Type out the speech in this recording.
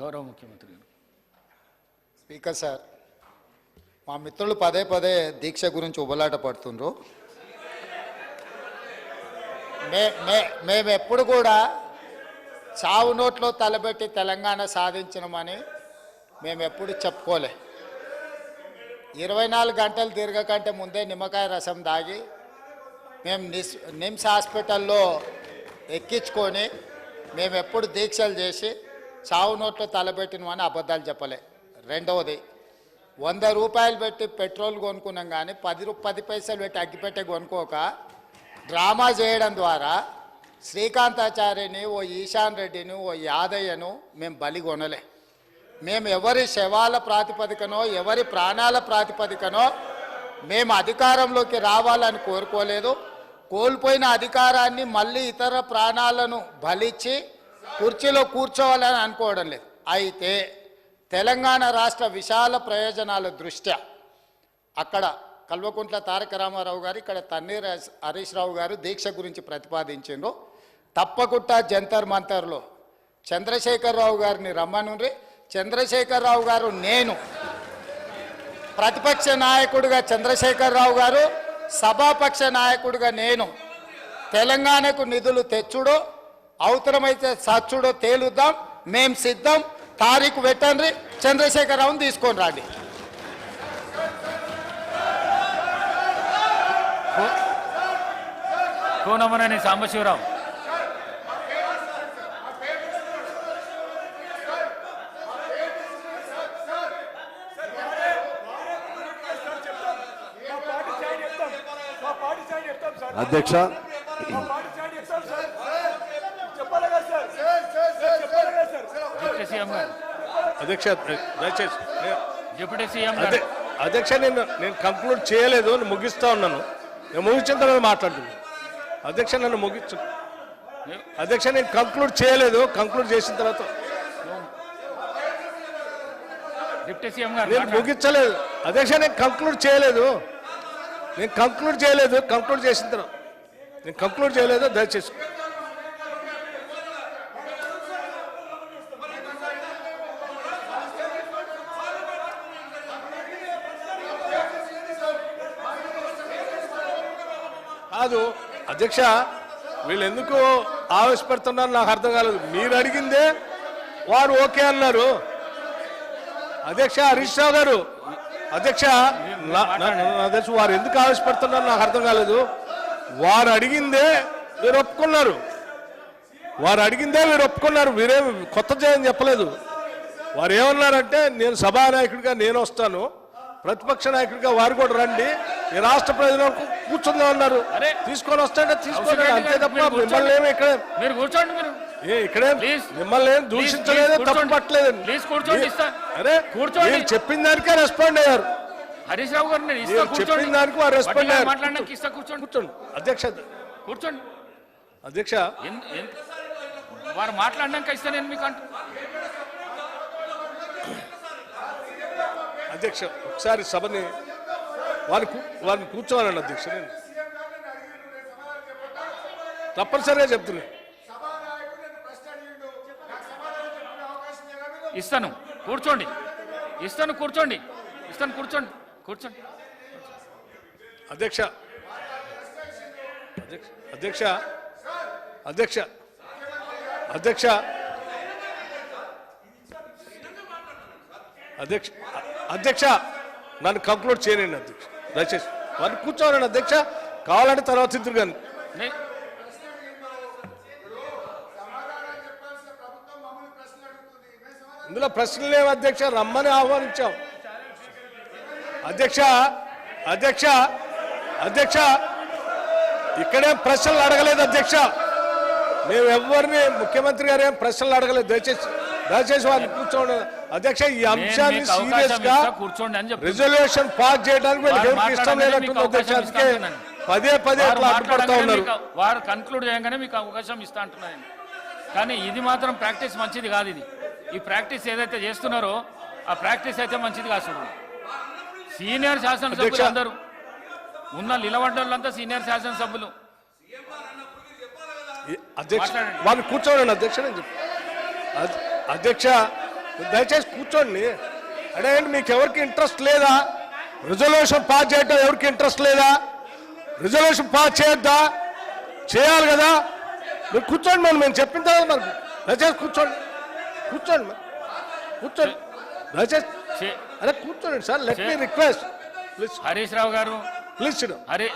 గౌరవ ముఖ్యమంత్రి గారు. స్పీకర్ సార్ మా మిత్రులు పదే పదే దీక్ష గురించి ఉబలాట పడుతుండ్రు. మే మే మేము ఎప్పుడు కూడా చావు నోట్లో తలబెట్టి తెలంగాణ సాధించినమని మేము ఎప్పుడు చెప్పుకోలే. ఇరవై నాలుగు గంటలు తిరగకంటే ముందే నిమ్మకాయ రసం దాగి మేము నిస్ నిమ్స్ హాస్పిటల్లో ఎక్కించుకొని మేము ఎప్పుడు దీక్షలు చేసి చావు నోట్లో తలబెట్టినమని అబద్ధాలు చెప్పలే. రెండవది వంద రూపాయలు పెట్టి పెట్రోల్ కొనుక్కున్నాం కానీ పది రూ పది పైసలు పెట్టి అగ్గిపెట్టే కొనుక్కోక డ్రామా చేయడం ద్వారా శ్రీకాంతాచార్యని ఓ ఈశాన్ రెడ్డిని ఓ యాదయ్యను మేము బలి కొనలే. మేము ఎవరి శవాల ప్రాతిపదికనో ఎవరి ప్రాణాల ప్రాతిపదికనో మేము అధికారంలోకి రావాలని కోరుకోలేదు. కోల్పోయిన అధికారాన్ని మళ్ళీ ఇతర ప్రాణాలను బలిచ్చి కుర్చీలో కూర్చోవాలని అనుకోవడం లేదు. అయితే తెలంగాణ రాష్ట్ర విశాల ప్రయోజనాల దృష్ట్యా అక్కడ కల్వకుంట్ల తారక రామారావు గారు ఇక్కడ తన్నీర్ హరీష్- రావు గారు దీక్ష గురించి ప్రతిపాదించిండ్రు. తప్పకుండా జంతర్ మంతర్లో చంద్రశేఖరరావు గారిని రమ్మనుండ్రి. చంద్రశేఖరరావు గారు నేను ప్రతిపక్ష నాయకుడిగా చంద్రశేఖరరావు గారు సభాపక్ష నాయకుడిగా నేను తెలంగాణకు నిధులు తెచ్చుడో అవసరమైతే సచ్చుడో తేలుద్దాం మేం సిద్ధం తారీఖు పెట్టండి చంద్రశేఖరరావుని తీసుకొని రండి. కోనమనేని సాంబశివరావు. అధ్యక్ష డిప్యూటీ సీఎం గారు. అధ్యక్ష దయచేసి డిప్యూటీ సీఎం గారు. అధ్యక్ష నేను నేను కంక్లూడ్ చేయలేదు నేను ముగిస్తా ఉన్నాను. నేను ముగించిన తర్వాత మాట్లాడుతున్నాను అధ్యక్ష నన్ను ముగించు అధ్యక్ష నేను కంక్లూడ్ చేయలేదు కంక్లూడ్ చేసిన తర్వాత. డిప్యూటీ సీఎం గారు నేను. ముగించలేదు. అధ్యక్ష నేను కంక్లూడ్ చేయలేదు. నేను కంక్లూడ్ చేయలేదు కంక్లూడ్ చేసిన తర్వాత. నేను కంక్లూడ్ చేయలేదు దయచేసి. కాదు. అధ్యక్ష వీళ్ళు ఎందుకు ఆవేశపడుతున్నారు? నాకు అర్థం కాలేదు. మీరు అడిగిందే వారు ఓకే అన్నారు. అధ్యక్ష హరీష్ రావు గారు అధ్యక్ష అధ్యక్ష వారు ఎందుకు ఆవేశపడుతున్నారు? నాకు అర్థం కాలేదు. వారు అడిగిందే మీరు ఒప్పుకున్నారు. వారు అడిగిందే మీరు ఒప్పుకున్నారు. మీరేం కొత్త చేయని చెప్పలేదు. వారు ఏమన్నారంటే నేను సభానాయకుడిగా నేను వస్తాను. ప్రతిపక్ష నాయకుడిగా వారు కూడా రండి. ఈ రాష్ట్ర ప్రజలకు కూర్చుందాం అన్నారు అరే. తీసుకొని వస్తాంటే తీసుకొని అవసరం అంతే. తప్ప. మిమ్మల్ని ఏమి ఇక్కడ మీరు కూర్చోండి మీరు ఏ ఇక్కడేం. మిమ్మల్ని ఏం దూషించలేదు తప్పు కూర్చోండి. పట్టలేదు Please, కూర్చోండి. అరే కూర్చోండి. మీరు చెప్పిన దానికే రెస్పాండ్ అయ్యారు హరీష్ రావు గారు నేను ఇస్తా చెప్పిన దానికి వారు వడ్డీగా అయ్యారు. మాట్లాడడానికి ఇస్తా కూర్చోండి కూర్చోండి అధ్యక్ష కూర్చోండి అధ్యక్ష వారు మాట్లాడినాక ఇస్తా నేను మీకు అంటు అధ్యక్ష ఒకసారి సభని కూ- వారిని కూర్చోవాలండి అధ్యక్ష నేను తప్పనిసరిగా చెప్తున్నా. ఇస్తాను కూర్చోండి. ఇస్తాను కూర్చోండి. ఇస్తాను కూర్చోండి. కూర్చోండి. అధ్యక్ష అధ్యక్ష అధ్యక్ష అధ్యక్ష అధ్యక్ష అధ్యక్ష అధ్యక్ష నన్ను కంక్లూడ్ చేయనండి అధ్యక్ష. దయచేసి. వారిని కూర్చోవాలండి అధ్యక్ష. కావాలంటే తర్వాత ఇద్దరు కానీ. ఇందులో ప్రశ్నలు లేవు అధ్యక్ష. రమ్మని ఆహ్వానించాం. అధ్యక్ష అధ్యక్ష అధ్యక్ష. ఇక్కడే ప్రశ్నలు అడగలేదు అధ్యక్ష. మేము ఎవరిని ముఖ్యమంత్రి గారు ఏం ప్రశ్నలు అడగలేదు దయచేసి. దయచేసి వారిని కూర్చోండి అధ్యక్ష ఈ నేను అంశాన్ని సీరియస్గా కూర్చోండి. రిజల్యూషన్ పాస్ చేయడానికి ఎవరికి ఇష్టం లేనట్టుంది అధ్యక్ష అందుకే. పదే పదే వారు అడ్డుపడతా ఉన్నారు కన్క్లూడ్ చేయగానే మీకు అవకాశం ఇస్తా అంటున్నాను కానీ ఇది మాత్రం ప్రాక్టీస్ మంచిది కాదు ఇది ఈ ప్రాక్టీస్ ఏదైతే చేస్తున్నారో ఆ ప్రాక్టీస్ అయితే మంచిది కాదు సీనియర్ శాసనసభ్యులు. అందరూ ఉన్న నిలబడ్డోళ్ళంతా సీనియర్ శాసనసభ్యులు అధ్యక్ష. వారిని కూర్చోండి అధ్యక్ష నేను చెప్పు. అధ్- అధ్యక్ష దయచేసి కూర్చోండి. అంటే మీకు ఎవరికి ఇంట్రెస్ట్ లేదా? రిజల్యూషన్ పాస్ చేయటం ఎవరికి ఇంట్రెస్ట్ లేదా? రిజల్యూషన్ పాస్ చేయొద్దా? చేయాలి కదా. మీరు కూర్చోండి మరి మేము చెప్పిన తర్వాత మరి దయచేసి కూర్చోండి. కూర్చోండి కూర్చోండి. దయచేసి అరే కూర్చోండి sir. Let me request please Harish Rao garu. Please Hari